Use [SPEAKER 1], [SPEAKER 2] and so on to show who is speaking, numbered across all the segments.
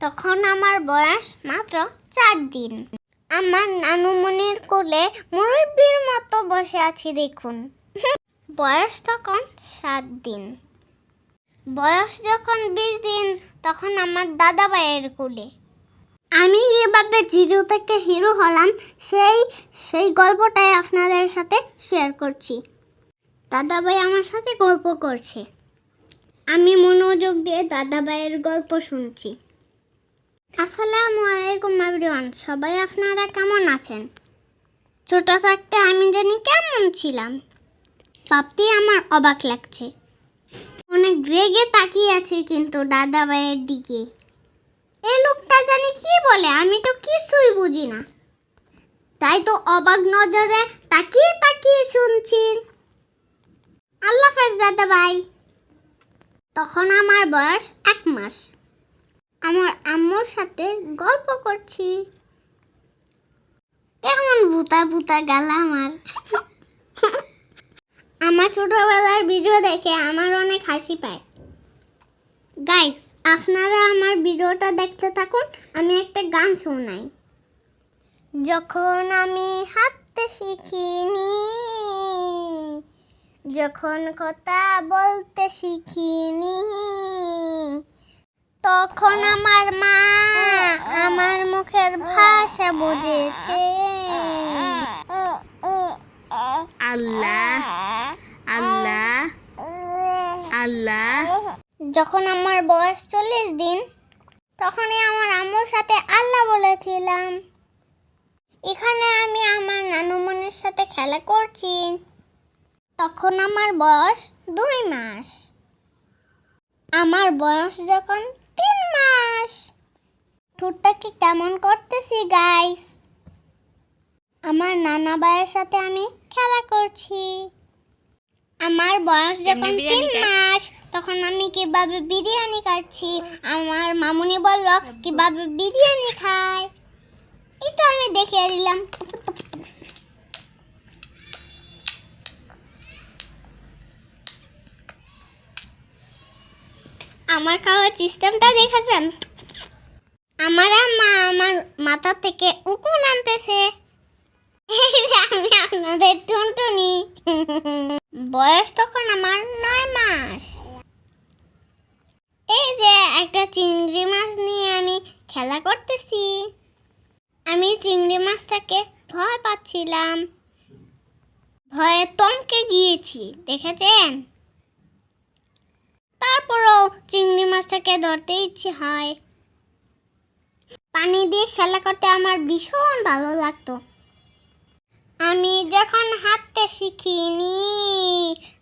[SPEAKER 1] তখন আমার বয়স মাত্র চার দিন। আমার নানুমনির কোলে মুরব্বীর মতো বসে আছি, দেখুন। বয়স তখন সাত দিন। বয়স যখন বিশ দিন, তখন আমার দাদা ভাইয়ের কোলে। আমি এভাবে জিরো থেকে হিরো হলাম, সেই সেই গল্পটাই আপনাদের সাথে শেয়ার করছি। দাদা ভাই আমার সাথে গল্প করছে। আমি মনোযোগ দিয়ে দাদা ভাইয়ের গল্প শুনছি। আসসালামু আলাইকুম এভরিওয়ান সবাই আপনারা কেমন আছেন? ছোট থাকতে আমি জানি কেমন ছিলাম। ভাবতে আমার অবাক লাগছে। অনেক রেগে তাকিয়ে আছে কিন্তু দাদা ভাইয়ের দিকে। এই লোকটা জানি কি বলে, আমি তো কিছুই বুঝি না। তাই তো অবাক নজরে তাকিয়ে তাকিয়ে শুনছি। আল্লাহ দাদা ভাই তখন আমার বয়স এক মাস। আমার আম্মুর সাথে গল্প করছি। কেমন ভূতা ভূতা গাল আমার। আমার ছোটবেলার ভিডিও দেখে আমার অনেক হাসি পায়। গাইস আপনারা আমার ভিডিওটা দেখতে থাকুন, আমি একটা গান শোনাই। যখন আমি হাঁটতে শিখিনি, যখন কথা বলতে শিখিনি তখন আমার মা আমার মুখের ভাষা বুঝেছে।
[SPEAKER 2] আল্লাহ আল্লাহ আল্লাহ।
[SPEAKER 1] যখন আমার বয়স চল্লিশ দিন তখনই আমার আম্মুর সাথে আল্লাহ বলেছিলাম। এখানে আমি আমার নানুমনির সাথে খেলা করছি। তখন আমার বয়স দুই মাস। আমার বয়স যখন মাস ঠোঁটটাকে কেমন করতেছি গাইস আমার নানা ভাইয়ের সাথে আমি খেলা করছি। আমার বয়স যখন তিন মাস তখন আমি কীভাবে বিরিয়ানি খাচ্ছি? আমার মামুনি বলল কীভাবে বিরিয়ানি খায়? এই তো আমি দেখিয়ে দিলাম। আমার খাওয়ার সিস্টেমটা দেখেছেন? আমার মা আমার মাথা থেকে উকুন আনতেছে। আমি আপনাদের টুনটুনি। বয়স তখন আমার নয় মাস। এই যে একটা চিংড়ি মাছ নিয়ে আমি খেলা করতেছি। আমি চিংড়ি মাছটাকে ভয় পাচ্ছিলাম। ভয়ে তমকে গিয়েছি, দেখেছেন? চিংড়ি মাছটাকে ধরতে ইচ্ছে হয়। পানি দিয়ে খেলা করতে আমার ভীষণ ভালো লাগতো। আমি যখন হাঁটতে শিখিনি,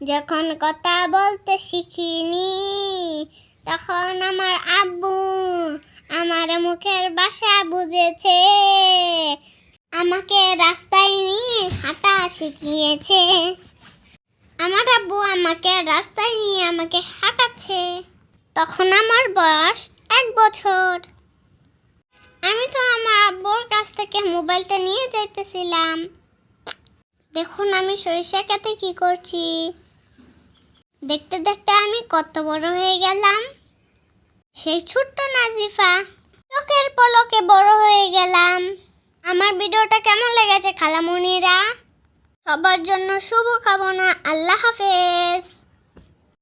[SPEAKER 1] যখন কথা বলতে শিখিনি, তখন আমার আব্বু আমার মুখের বাসা বুঝেছে। আমাকে রাস্তায় নিয়ে হাঁটা শিখিয়েছে। আমার আব্বু আমাকে রাস্তায় নিয়ে আমাকে তখন আমার বয়স এক বছর। আমি তো আমার আব্বুর কাছ থেকে মোবাইলটা নিয়ে যাইতেছিলাম। দেখুন আমি সরিষা খেতে কি করছি। দেখতে দেখতে আমি কত বড় হয়ে গেলাম। সেই ছোট্ট নাজিফা চোখের পলকে বড় হয়ে গেলাম। আমার ভিডিওটা কেমন লেগেছে খালামুনিরা? সবার জন্য শুভ কামনা আল্লাহ হাফেজ।